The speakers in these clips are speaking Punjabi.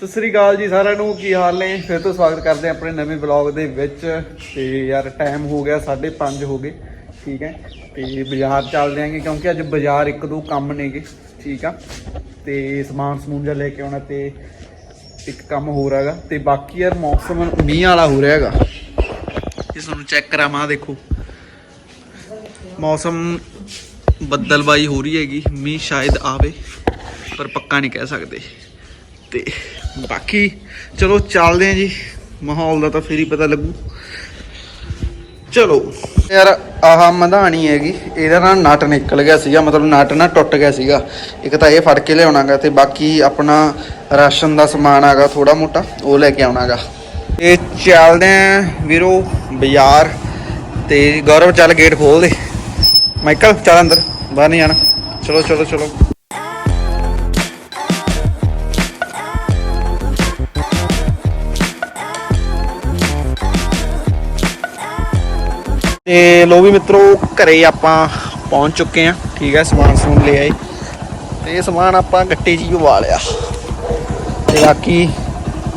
ਸਤਿ ਸ੍ਰੀ ਅਕਾਲ ਜੀ ਸਾਰਿਆਂ ਨੂੰ, ਕੀ ਹਾਲ ਨੇ? ਫਿਰ ਤੋਂ ਸਵਾਗਤ ਕਰਦੇ ਹਾਂ ਆਪਣੇ ਨਵੇਂ ਵਲੌਗ ਦੇ ਵਿੱਚ। ਤੇ ਯਾਰ ਟਾਈਮ ਹੋ ਗਿਆ 5:30 ਹੋ ਗਏ, ਠੀਕ ਹੈ? ਤੇ ਬਾਜ਼ਾਰ ਚੱਲਦੇ ਆਂਗੇ ਕਿਉਂਕਿ ਅੱਜ ਬਾਜ਼ਾਰ ਇੱਕ ਦੋ ਕੰਮ ਨੇਗੇ, ਠੀਕ ਆ? ਤੇ ਸਮਾਨ ਸਮੂਨ ਜਿਹਾ ਲੈ ਕੇ ਆਉਣਾ ਤੇ ਇੱਕ ਕੰਮ ਹੋਰ ਹੈਗਾ। ਤੇ ਬਾਕੀ ਯਾਰ, ਮੌਸਮ ਮੀਂਹ ਵਾਲਾ ਹੋ ਰਿਹਾ ਹੈਗਾ। ਇਹ ਤੁਹਾਨੂੰ ਚੈੱਕ ਕਰਾਵਾਂ ਦੇਖੋ। ਮੌਸਮ ਬੱਦਲਬਾਈ ਹੋ ਰਹੀ ਹੈਗੀ, ਮੀਂਹ ਸ਼ਾਇਦ ਆਵੇ, ਪਰ ਪੱਕਾ ਨਹੀਂ ਕਹਿ ਸਕਦੇ। ਤੇ ਬਾਕੀ ਚਲੋ ਚੱਲਦੇ ਆਂ ਜੀ। ਮਾਹੌਲ ਦਾ ਤਾਂ ਫੇਰ ਹੀ ਪਤਾ ਲੱਗੂ। ਚਲੋ। ਯਾਰ ਆਹ ਮਧਾਣੀ ਹੈਗੀ, ਇਹਦਾ ਨਾਲ ਨਟ ਨਿਕਲ ਗਿਆ ਸੀਗਾ, ਮਤਲਬ ਨਟ ਨਾ ਟੁੱਟ ਗਿਆ ਸੀਗਾ। ਇੱਕ ਤਾਂ ਇਹ ਫੜ ਕੇ ਲਿਆਉਣਾਗਾ ਤੇ ਬਾਕੀ ਆਪਣਾ ਰਾਸ਼ਨ ਦਾ ਸਮਾਨ ਹੈਗਾ ਥੋੜਾ ਮੋਟਾ, ਉਹ ਲੈ ਕੇ ਆਉਣਾਗਾ। ਇਹ ਚੱਲਦੇ ਆਂ ਵੀਰੋ ਬਾਜ਼ਾਰ ਤੇ ਗੌਰਵ ਚੱਲ ਗੇਟ ਖੋਲ ਦੇ। ਮਾਈਕਲ, ਚੱਲ ਅੰਦਰ, ਬਾਹਰ ਨਹੀਂ ਜਾਣਾ। ਚਲੋ ਚਲੋ ਚਲੋ। ਤੇ ਲੋ ਵੀ ਮਿੱਤਰੋ ਘਰੇ ਆਪਾਂ ਪਹੁੰਚ ਚੁੱਕੇ ਆ ਠੀਕ ਹੈ ਸਮਾਨ ਸਮੂਨ ਲੈ ਆਏ। ਤੇ ਇਹ ਸਮਾਨ ਆਪਾਂ ਗੱਟੇ 'ਚ ਹੀ ਪਵਾ ਲਿਆ। ਤੇ ਬਾਕੀ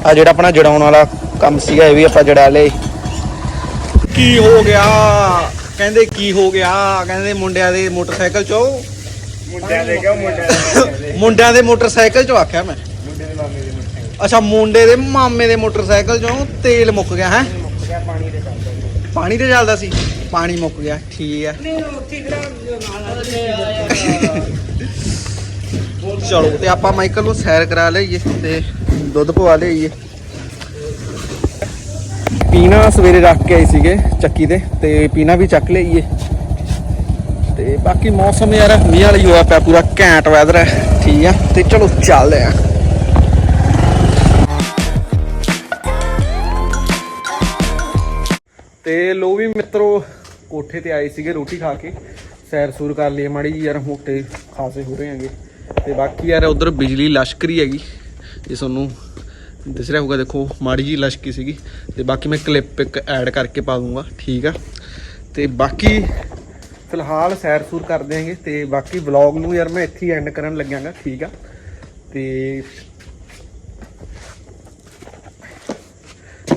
ਆ ਜਿਹੜਾ ਆਪਣਾ ਜੜਾਉਣ ਵਾਲਾ ਕੰਮ ਸੀਗਾ ਇਹ ਵੀ ਆਪਾਂ ਜੜਾ ਲਏ। ਕੀ ਹੋ ਗਿਆ? ਕਹਿੰਦੇ ਕੀ ਹੋ ਗਿਆ? ਕਹਿੰਦੇ ਮੁੰਡਿਆਂ ਦੇ ਮੋਟਰਸਾਈਕਲ ਚੋਂ। ਮੁੰਡਿਆਂ ਦੇ ਕਿਉਂ? ਮੁੰਡਿਆਂ ਦੇ ਮੁੰਡਿਆਂ ਦੇ ਮੋਟਰਸਾਈਕਲ ਚੋਂ ਆਖਿਆ ਮੈਂ। ਮੁੰਡੇ ਦੇ ਮਾਮੇ ਦੇ ਮੁੰਡੇ ਅੱਛਾ ਮੁੰਡੇ ਦੇ ਮਾਮੇ ਦੇ ਮੋਟਰਸਾਈਕਲ ਚੋਂ ਤੇਲ ਮੁੱਕ ਗਿਆ ਹੈ? ਮੁੱਕ ਗਿਆ ਪਾਣੀ ਦੇ ਚੱਲਦਾ ਪਾਣੀ ਤੇ ਚੱਲਦਾ ਸੀ। ਪਾਣੀ ਮੁੱਕ ਗਿਆ ਠੀਕ ਹੈ ਚਲੋ ਤੇ ਆਪਾਂ ਮਾਈਕਲ ਨੂੰ ਸੈਰ ਕਰਾ ਲਈਏ ਤੇ ਦੁੱਧ ਪਵਾ ਲਈਏ। ਪੀਣਾ ਸਵੇਰੇ ਰੱਖ ਕੇ ਆਏ ਸੀਗੇ ਚੱਕੀ ਤੇ ਤੇ ਪੀਣਾ ਵੀ ਚੱਕ ਲਈਏ। ਤੇ ਬਾਕੀ ਮੌਸਮ ਯਾਰ ਮੀਂਹ ਵਾਲੀ ਹੋਇਆ ਪਿਆ ਪੂਰਾ ਘੈਂਟ ਵੈਦਰ ਹੈ ਠੀਕ ਆ। ਤੇ ਚਲੋ ਚੱਲਦੇ ਆ। ਤੇ ਲੋ ਵੀ ਮਿੱਤਰੋ ਕੋਠੇ ਤੇ ਆਏ ਸੀਗੇ ਰੋਟੀ ਖਾ ਕੇ। ਸੈਰ ਸੂਰ ਕਰ ਲਈ ਮਾੜੀ ਜੀ ਯਾਰ ਮੋਟੇ ਖਾਸੇ ਹੋ ਰਹੇ ਹੈਗੇ। ਤੇ ਬਾਕੀ ਯਾਰ ਉਧਰ ਬਿਜਲੀ ਲਸ਼ਕਰੀ ਹੈਗੀ। ਇਹ ਤੁਹਾਨੂੰ ਦਿਸ ਰਿਹਾ ਹੋਊਗਾ, ਦੇਖੋ, ਮਾੜੀ ਜੀ ਲਸ਼ਕੀ ਸੀਗੀ। ਤੇ ਬਾਕੀ ਮੈਂ ਕਲਿੱਪ ਇੱਕ ਐਡ ਕਰਕੇ ਪਾ ਦੂੰਗਾ, ਠੀਕ ਆ? ਤੇ ਬਾਕੀ ਫਿਲਹਾਲ ਸੈਰ ਸੂਰ ਕਰ ਦਿਆਂਗੇ ਤੇ ਬਾਕੀ ਵਲੌਗ ਨੂੰ ਯਾਰ ਮੈਂ ਇੱਥੇ ਹੀ ਐਂਡ ਕਰਨ ਲੱਗਿਆਗਾ, ਠੀਕ ਆ? ਤੇ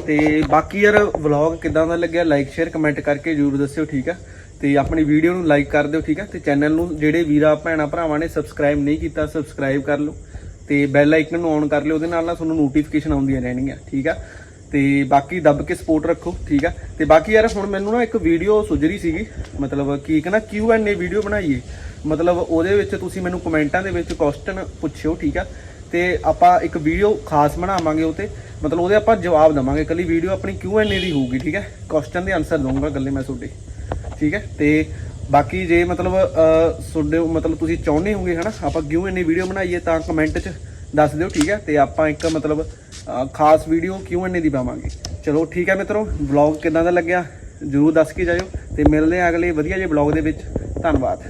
ਤੇ ਬਾਕੀ ਯਾਰ ਵਲੌਗ ਕਿਦਾਂ ਦਾ ਲੱਗਿਆ ਲਾਈਕ ਸ਼ੇਅਰ ਕਮੈਂਟ ਕਰਕੇ ਜਰੂਰ ਦੱਸਿਓ, ਠੀਕ ਆ? ਤੇ ਆਪਣੀ ਵੀਡੀਓ ਨੂੰ ਲਾਈਕ ਕਰ ਦਿਓ, ਠੀਕ ਆ? ਤੇ ਚੈਨਲ ਨੂੰ ਜਿਹੜੇ ਵੀਰਾ, ਭੈਣਾ, ਭਰਾਵਾਂ ਨੇ ਸਬਸਕ੍ਰਾਈਬ ਨਹੀਂ ਕੀਤਾ ਸਬਸਕ੍ਰਾਈਬ ਕਰ ਲਓ। ਤੇ ਬੈਲ ਆਈਕਨ ਨੂੰ ਔਨ ਕਰ ਲਿਓ, ਉਹਦੇ ਨਾਲ ਨਾਲ ਤੁਹਾਨੂੰ ਨੋਟੀਫਿਕੇਸ਼ਨ ਆਉਂਦੀਆਂ ਰਹਿਣਗੀਆਂ ਠੀਕ ਆ? ਤੇ ਬਾਕੀ ਦੱਬ ਕੇ ਸਪੋਰਟ ਰੱਖੋ, ਠੀਕ ਆ? ਤੇ ਬਾਕੀ ਯਾਰ ਹੁਣ ਮੈਨੂੰ ਨਾ ਇੱਕ ਵੀਡੀਓ ਸੁਝਰੀ ਸੀਗੀ, ਮਤਲਬ ਕੀ ਨਾ ਕਿਊ ਐਨ ਏ ਵੀਡੀਓ ਬਣਾਈਏ। ਮਤਲਬ ਉਹਦੇ ਵਿੱਚ ਤੁਸੀਂ ਮੈਨੂੰ ਕਮੈਂਟਾਂ ਦੇ ਵਿੱਚ ਕੁਐਸਚਨ ਪੁੱਛਿਓ, ਠੀਕ ਆ? ਤੇ ਆਪਾਂ ਇੱਕ ਵੀਡੀਓ ਖਾਸ ਬਣਾਵਾਂਗੇ ਉਹ ਤੇ। ਮਤਲਬ ਉਹਦੇ ਆਪਾਂ ਜਵਾਬ ਦਵਾਂਗੇ। ਕੱਲੀ ਵੀਡੀਓ ਆਪਣੀ ਕਿਊ ਐਨ ਏ ਦੀ ਹੋਊਗੀ, ਠੀਕ ਹੈ? ਕੁਐਸਚਨ ਦੇ ਆਨਸਰ ਦਊਂਗਾ ਗੱਲੇ ਮੈਂ ਤੁਹਾਡੇ, ਠੀਕ ਹੈ? ਤੇ ਬਾਕੀ ਜੇ ਮਤਲਬ ਤੁਹਾਡੇ ਮਤਲਬ ਤੁਸੀਂ ਚਾਹੁੰਦੇ ਹੋਗੇ, ਹਨਾ? ਆਪਾਂ ਕਿਊ ਐਨ ਏ ਵੀਡੀਓ ਬਣਾਈਏ ਤਾਂ ਕਮੈਂਟ 'ਚ ਦੱਸ ਦਿਓ, ਠੀਕ ਹੈ? ਤੇ ਆਪਾਂ ਇੱਕ ਮਤਲਬ ਖਾਸ ਵੀਡੀਓ ਕਿਊ ਐਨ ਏ ਦੀ ਪਾਵਾਂਗੇ। ਚਲੋ, ਠੀਕ ਹੈ ਮਿੱਤਰੋ ਵਲੌਗ ਕਿਦਾਂ ਦਾ ਲੱਗਿਆ? ਜਰੂਰ ਦੱਸ ਕੇ ਜਾਇਓ। ਤੇ ਮਿਲਦੇ ਆ ਅਗਲੇ ਵਧੀਆ ਜਿਹੇ ਵਲੌਗ ਦੇ ਵਿੱਚ। ਧੰਨਵਾਦ।